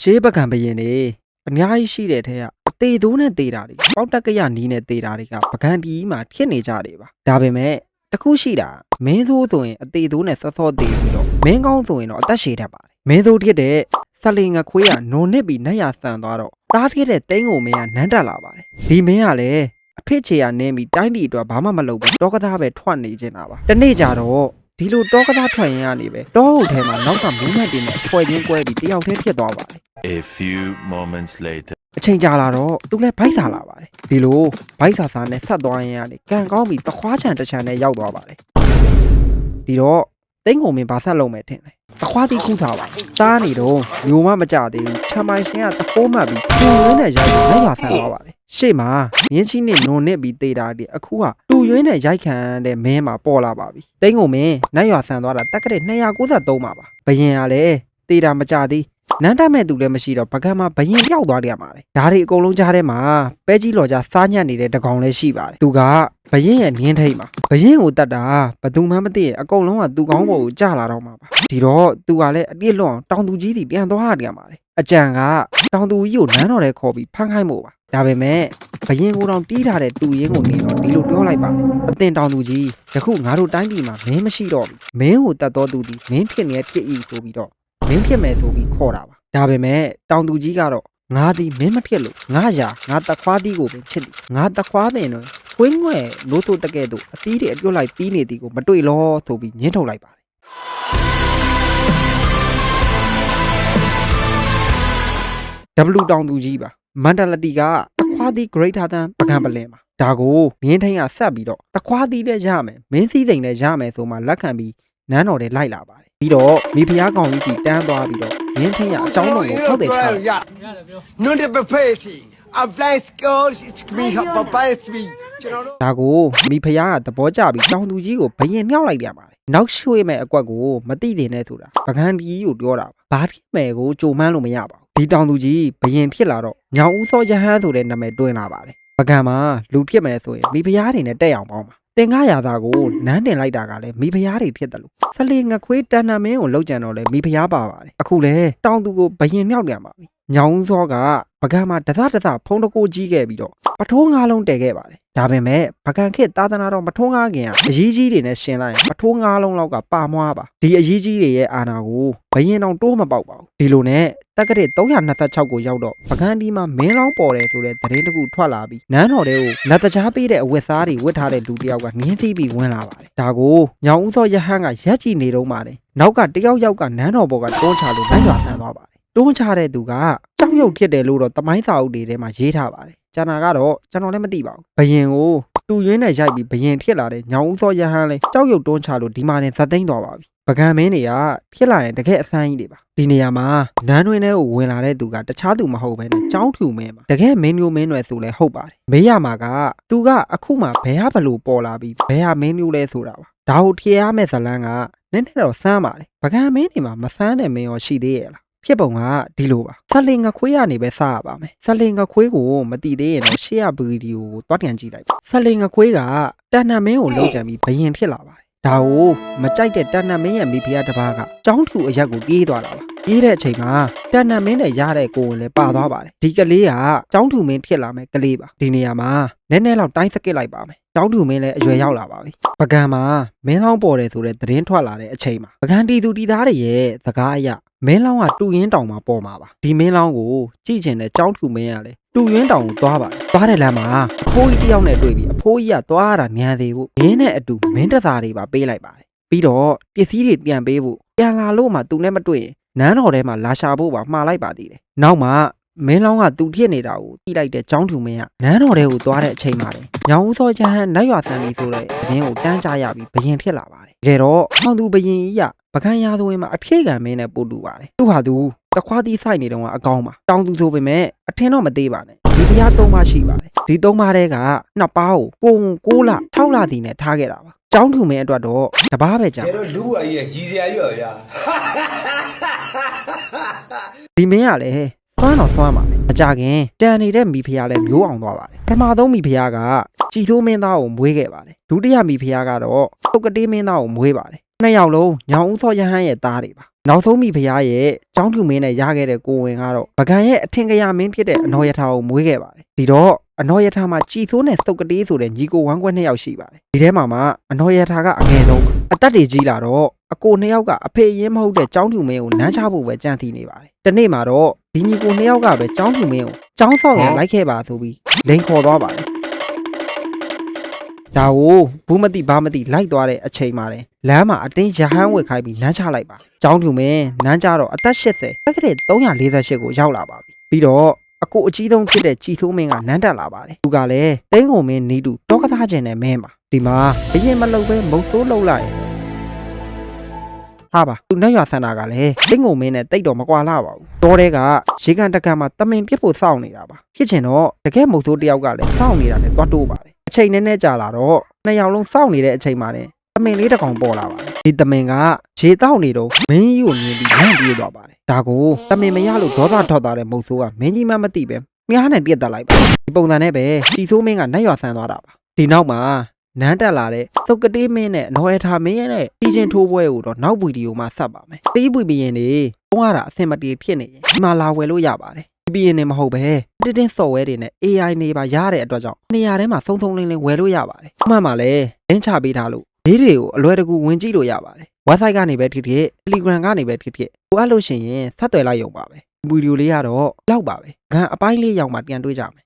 ရှေးပကံဘရင်နေအများကြီးရှိတဲ့ထဲကအသေးသိုးနဲ့သေးတာတွေပေါက်တက်ကရနီးနဲ့သေးတာတွေကပကံတီမှာဖြစ်နေကြတယ်ပါဒါပေမဲ့တစ်ခုရှိတာမင်းသိုးဆိုရင်အသေးသိုးနဲ့ဆော့ဆော့သေးပြီးတော့မင်းကောင်းဆိုရင်တော့အသက်ရှည်တတ်ပါတယ်မင်းသိုးဖြစ်တဲ့ဆက်လင်ငခွေးကနုံနစ်ပြီးနှက်ရဆန်သွားတော့တားထတဲ့တင်းကိုမင်းကနန်းတက်လာပါတယ်ဒီမင်းကလည်းအဖေချေရနင်းပြီးတိုင်းတီအတွက်ဘာမှမလုပ်ဘူးတောကသားပဲထွက်နေနေတာပါတနေ့ကြတော့ ဒီလိုတောကသားထွက်ရင်ကနေပဲတောဟုတ်ထဲမှာနောက်ကမူးမတ်တင်နဲ့အဖွဲချင်းကွဲပြီးတယောက်တည်းဖြစ်သွားပါတယ် A few moments later. အချိန်ကြာလာတော့သူလည်းဘိုက်စာလာပါတယ်ဒီလိုဘိုက်စာစာနဲ့ဆက်သွားရင်ကနေကံကောင်းပြီးတခွားချံတစ်ချံနဲ့ရောက်သွားပါတယ်ဒီတော့တိတ်ငုံမင်းဘာဆက်လုပ်မယ်ထင်လဲတခွားတိခုထားပါစားနေတော့မျိုးမမကြသေးဘူးချမ်းမိုင်ရှင်ကတခိုးမှတ်ပြီးတူရင်းနဲ့ရိုက်ပြီးလက်ရဆန်သွားပါတယ် ရှေ့မှာမြင်းချီနဲ့နုံနစ်ပြီးတေးတာဒီအခုကတူရင်းနဲ့ရိုက်ခံတဲ့မင်းမှာပေါ်လာပါပြီတိတ်ငုံမင်းနိုင်ရဆန်သွားတာတက်ကတဲ့293ပါပါဘယင်ကလည်းတေးတာမကြသေးနန်းတက်မဲ့သူလည်းမရှိတော့ပကံမှာဘယင်ပြောက်သွားတယ်ရမှာလေဒါတွေအကုန်လုံးကြားထဲမှာပဲကြီးလော်ကြစားညက်နေတဲ့တကောင်လည်းရှိပါတယ်သူကဘယင်ရဲ့နင်းထိတ်မှာဘယင်ကိုတတ်တာဘသူမှမသိရင်အကုန်လုံးကသူကောင်းပေါ်ကိုကြာလာတော့မှာပါဒီတော့သူကလည်းအပြစ်လွတ်အောင်တောင်သူကြီးစီပြန်သွားရတယ်ရမှာလေအကြံကတောင်သူကြီးကိုနန်းတော်ထဲခေါ်ပြီးဖမ်းခိုင်းဖို့ပါ ဒါပေမဲ့ဘယင်ကိုတောင်တီးထားတဲ့တူရင်းကိုနေတော့ဒီလိုပြောလိုက်ပါတယ်အတင်တောင်သူကြီးယခုငါတို့တိုင်းပြည်မှာမင်းမရှိတော့ဘူးမင်းကိုတတ်တော်သူဒီမင်းဖြစ်နေတဲ့ဖြစ်ဤဆိုပြီးတော့မင်းဖြစ်မယ်ဆိုပြီးခေါ်တာပါဒါပေမဲ့တောင်သူကြီးကတော့ငါသည်မင်းမဖြစ်လို့ငါရာငါတခွားသီးကိုပင်ချစ်သည်ငါတခွားပင်တော့ဝင်းငွဲ့လို့ဆိုတကဲ့သို့အသီးတွေအပြုတ်လိုက်တီးနေသည်ကိုမတွေ့လောဆိုပြီးညှင်းထုတ်လိုက်ပါတယ် W တောင်သူကြီးပါ မန္တလတီကတခွားသီး greater than ပကံပလင်ပါဒါကိုမြင်းထိန်ကဆက်ပြီးတော့တခွားသီးလည်းရမယ်မင်းစည်းစိမ်လည်းရမယ်ဆိုမှလက်ခံပြီးနန်းတော်ထဲလိုက်လာပါတယ်ပြီးတော့မိဖုရားကောင်ကြီးကြီးတန်းသွားပြီးတော့ရင်းထင်းရအကြောင်းတော်ကိုဖောက်တယ်ချတယ် Non de bepesi. A blind school is me have a bias me. ကျွန်တော်တို့ဒါကိုမိဖုရားကသဘောကျပြီးတောင်သူကြီးကိုဘယင်မြောက်လိုက်ပြန်ပါတယ်နောက်ရွှေ့မဲ့အကွက်ကိုမတိတင်နဲ့ဆိုတာပကံကြီးကိုပြောတာပါဘာဖြစ်မဲ့ကိုကြုံမှန်းလို့မရပါဘူး ဒီတောင်သူကြီးဘယင်ဖြစ်လာတော့ညောင်ဦးစောရဟန်းဆိုတဲ့နာမည်တွင်လာပါတယ်ပကံမှာလူဖြစ်မယ်ဆိုရင်မိဖုရားတွေနဲ့တက်အောင်ပေါင်းပါတင်ကားရတာကိုနန်းတင်လိုက်တာကလည်းမိဖုရားတွေဖြစ်တယ်လို့ဆလေငခွေးတန်နာမင်းကိုလောက်ကြံတော့လေမိဖုရားပါပါတယ်အခုလေတောင်သူကိုဘယင်မြောက်ပြန်ပါပြီ ညောင်ဦးစောကပကံမှာတသတသဖုံးတကိုကြီးခဲ့ပြီးတော့ပထိုးငါးလုံးတည်ခဲ့ပါတယ်ဒါပေမဲ့ပကံခေတ်သာသနာတော်မထိုးငါးခင်ကအရေးကြီးတွေနဲ့ရှင်လိုက်ရင်ပထိုးငါးလုံးလောက်ကပါမွားပါဒီအရေးကြီးတွေရဲ့အာဏာကိုဘယင်တော်တိုးမပေါက်ပါဘူးဒီလိုနဲ့တက္ကရာ326ကိုရောက်တော့ပကံဒီမှာမင်းလောင်းပေါ်တယ်ဆိုတဲ့သတင်းတစ်ခုထွက်လာပြီးနန်းတော်တွေကိုလက်တကြားပေးတဲ့အဝတ်စားတွေဝတ်ထားတဲ့လူတစ်ယောက်ကငင်းသိပြီးဝင်လာပါတယ်ဒါကိုညောင်ဦးစောရဟန်းကရက်ကြည့်နေတော့ပါတယ်နောက်ကတယောက်ယောက်ကနန်းတော်ဘော်ကတွန်းချလို့နိုင်ရွာဆန်းသွားပါတယ် တွန်းချတဲ့သူကကြောက်ရွံ့ဖြစ်တယ်လို့တော့တမိုင်းစာအုပ်တွေထဲမှာရေးထားပါတယ်ကျန်တာကတော့ကျွန်တော်လည်းမသိပါဘူးဘယင်ကိုတူရင်းနဲ့ရိုက်ပြီးဘယင်ဖြစ်လာတဲ့ညောင်ဦးစောရဟန်းလဲကြောက်ရွံ့တွန်းချလို့ဒီမှာနေဇက်သိမ်းသွားပါပြီပကံမင်းတွေကဖြစ်လာရင်တကယ်အဆန်းကြီးတွေပါဒီနေရာမှာနန်းတွင်ထဲကိုဝင်လာတဲ့သူကတခြားသူမဟုတ်ဘဲနဲ့ကြောင်းထူမင်းပါတကယ်မင်းမျိုးမင်းတွေဆိုလဲဟုတ်ပါတယ်မေးရမှာကသူကအခုမှဘယ်ဟာဘလို့ပေါ်လာပြီးဘယ်ဟာမင်းမျိုးလဲဆိုတာပါဒါကိုထည့်ရမယ့်ဇလန်းကနည်းနည်းတော့စမ်းပါတယ်ပကံမင်းတွေမှာမစမ်းတဲ့မင်းရောရှိသေးရဲ့လား ဖြစ်ပုံကဒီလိုပါဆက်လင်ငခွေးကနေပဲစရပါမယ်ဆက်လင်ငခွေးကိုမတိသေးရင်တော့ရှေ့ရဗီဒီယိုကိုတွားပြန်ကြည့်လိုက်ပါဆက်လင်ငခွေးကတန်နမင်းကိုလုံးကြံပြီးဘယင်ဖြစ်လာပါတယ်ဒါကိုမကြိုက်တဲ့တန်နမင်းရဲ့မိဖုရားတစ်ပါးကចောင်းထူအရက်ကိုပြေးသွားတာပါပြေးတဲ့အချိန်မှာတန်နမင်းနဲ့ရတဲ့ကိုယ်ကိုလည်းပါသွားပါတယ်ဒီကလေးကចောင်းထူမင်းဖြစ်လာမယ်ကလေးပါဒီနေရာမှာနည်းနည်းလောက်တိုင်းစကစ်လိုက်ပါမယ်တောင်းတူမင်းလည်းအရွယ်ရောက်လာပါပြီ။ပကံမှာမင်းလောင်းပေါ်တယ်ဆိုတဲ့သတင်းထွက်လာတဲ့အချိန်မှာပကံတီသူတီသားတွေရဲ့စကားအရ မင်းလောင်းကတူရင်းတောင်မှာပေါ်မှာပါဒီမင်းလောင်းကိုကြည့်ချင်တဲ့ចောင်းထူမင်းကလည်းတူရင်းတောင်ကိုသွားပါတယ်သွားတဲ့လမ်းမှာအဖိုးကြီးတစ်ယောက်နဲ့တွေ့ပြီးအဖိုးကြီးကသွားရတာညံသေးဖို့မင်းနဲ့အတူမင်းတသားတွေပါပေးလိုက်ပါတယ်ပြီးတော့ပစ္စည်းတွေပြန်ပေးဖို့ပြန်လာလို့မှသူနဲ့မတွေ့ရင်နန်းတော်ထဲမှာလာရှာဖို့ပါမှားလိုက်ပါသေးတယ်နောက်မှ မင်းလောင်းကသူဖြစ်နေတာကိုတိလိုက်တဲ့ចောင်းထူမင်းကနန်းတော်ထဲကိုသွားတဲ့အချိန်မှာလေညောင်ဦးစောချမ်းနတ်ရွာဆန်းပြီဆိုတဲ့မင်းကိုတန်းကြရပြီးဘယင်ဖြစ်လာပါတယ်တကယ်တော့ဟောင်သူဘယင်ကြီးကပကံရသွင်းမှာအဖြည့်ခံမင်းနဲ့ပို့တူပါတယ်သူဟာသူတခွားတီးဆိုင်နေတော့ကအကောင်းပါတောင်းသူဆိုပေမဲ့အထင်တော့မသေးပါနဲ့ဒီတရားသုံးပါရှိပါတယ်ဒီသုံးပါတဲ့ကနှစ်ပါးကိုကို9လ6လတီနဲ့ထားခဲ့တာပါကျောင်းထူမင်းအတွက်တော့တပားပဲကြာကျတော့လူ့ဘဝကြီးကရည်စရာကြီးပါဗျာဒီမင်းကလည်း သွမ်းတော့သွမ်းပါလေအကြခင်တန်နေတဲ့မိဖုရားလည်းမျိုးအောင်သွားပါတယ်ပထမဆုံးမိဖုရားကကြည်ဆိုးမင်းသားကိုမွေးခဲ့ပါတယ်ဒုတိယမိဖုရားကတော့သုတ်ကတေးမင်းသားကိုမွေးပါတယ်နှစ်ယောက်လုံးညောင်ဦးစောရဟန်းရဲ့သားတွေပါနောက်ဆုံးမိဖုရားရဲ့ចောင်းဖြူမင်းနဲ့ရခဲ့တဲ့ကိုဝင်ကတော့ပကံရဲ့အထင်ကရမင်းဖြစ်တဲ့အနော်ယထာကိုမွေးခဲ့ပါတယ်ဒီတော့အနော်ယထာမှာကြည်ဆိုးနဲ့စုတ်ကတေးဆိုတဲ့ညီကိုဝမ်းကွက်နှစ်ယောက်ရှိပါတယ်ဒီထဲမှာမှအနော်ယထာကအငယ်ဆုံးပါအသက်တွေကြီးလာတော့အကိုနှစ်ယောက်ကအဖေရင်းမဟုတ်တဲ့ចောင်းဖြူမင်းကိုနမ်းချဖို့ပဲကြံစီနေပါတယ်တနေ့မှာတော့ ဒီညီကိုနှစ်ယောက်ကပဲចောင်းဖြူမင်းကိုចောင်းဆောင်ရန်လိုက်ခဲ့ပါဆိုပြီးလိန်ခေါ်သွားပါတယ်ဒါကိုဘူးမတိဘာမတိလိုက်သွားတဲ့အချိန်မှာလေလမ်းမှာအတင်းရဟန်းဝက်ခိုင်းပြီးနမ်းချလိုက်ပါ။ကျောင်းဖြူမင်းနမ်းကြတော့အသက်80တက်ကတဲ့348ကိုရောက်လာပါပြီ။ပြီးတော့အကိုအကြီးဆုံးဖြစ်တဲ့ကြည်ဆိုးမင်းကနန်းတက်လာပါတယ်။သူကလည်းတိန်းကုန်မင်းနီးတူတောကသားကျင်တဲ့မင်းပါ။ဒီမှာဘရင်မလုံပဲမုတ်ဆိုးလုံလိုက် ရင်ဟာပါသူနဲ့ရွာဆန္ဒကလည်းတိန်းကုန်မင်းနဲ့တိတ်တော့မကွာလာပါဘူး။တောထဲကရေကန်တကန်မှာတမင်ပြစ်ဖို့စောင့်နေတာပါ။ဖြစ်ချင်တော့တကယ်မုတ်ဆိုးတယောက်ကလည်းစောင့်နေတာလည်းတွားတိုးပါတယ်။အချိန်နဲ့နဲ့ကြာလာတော့နှစ်ယောက်လုံးစောင့်နေတဲ့အချိန်မှာလည်းတမင်လေးတစ်ကောင်ပေါ်လာပါတယ်။ဒီတမင်ကရေတောက်နေတော့မင်းကြီးကိုမြင်ပြီးလန့်ပြေးသွားပါတယ်။ဒါကိုတမင်မရလို့ဒေါသထောက်တာတဲ့မုတ်ဆိုးကမင်းကြီးမှမသိပဲမြားနဲ့ပြက်တက်လိုက်ပါဒီပုံစံနဲ့ပဲတီဆိုးမင်းကနတ်ရွာဆန်သွားတာပါဒီနောက်မှာ နန်းတက်လာတဲ့သုတ်ကတိမင်းနဲ့နော်အထာမင်းရဲ့တီချင်းထိုးပွဲကိုတော့နောက်ဗီဒီယိုမှာဆက်ပါမယ်တီးပွေဘရင်တွေပုံရတာအဆင်မပြေဖြစ်နေရင်ဒီမှာလာဝယ်လို့ရပါတယ်ဘီရင်နေမဟုတ်ပဲတင်းတင်းစော်ဝဲတွေနဲ့ AI နေပါရတဲ့အတွက်ကြောင့်နေရာထဲမှာစုံစုံလင်းလင်းဝယ်လို့ရပါတယ်အမှန်မှာလဲလင်းချပေးထားလို့ဒီတွေကိုအလွယ်တကူဝင်ကြည့်လို့ရပါတယ် website ကနေပဲဖြစ်ဖြစ် Telegram ကနေပဲဖြစ်ဖြစ်ကိုအဲ့လို့ရှိရင်ဆက်သွယ်လိုက်ရုံပါပဲဗီဒီယိုလေးကတော့လောက်ပါပဲဂန်အပိုင်းလေးရောက်မှပြန်တွေ့ကြမယ်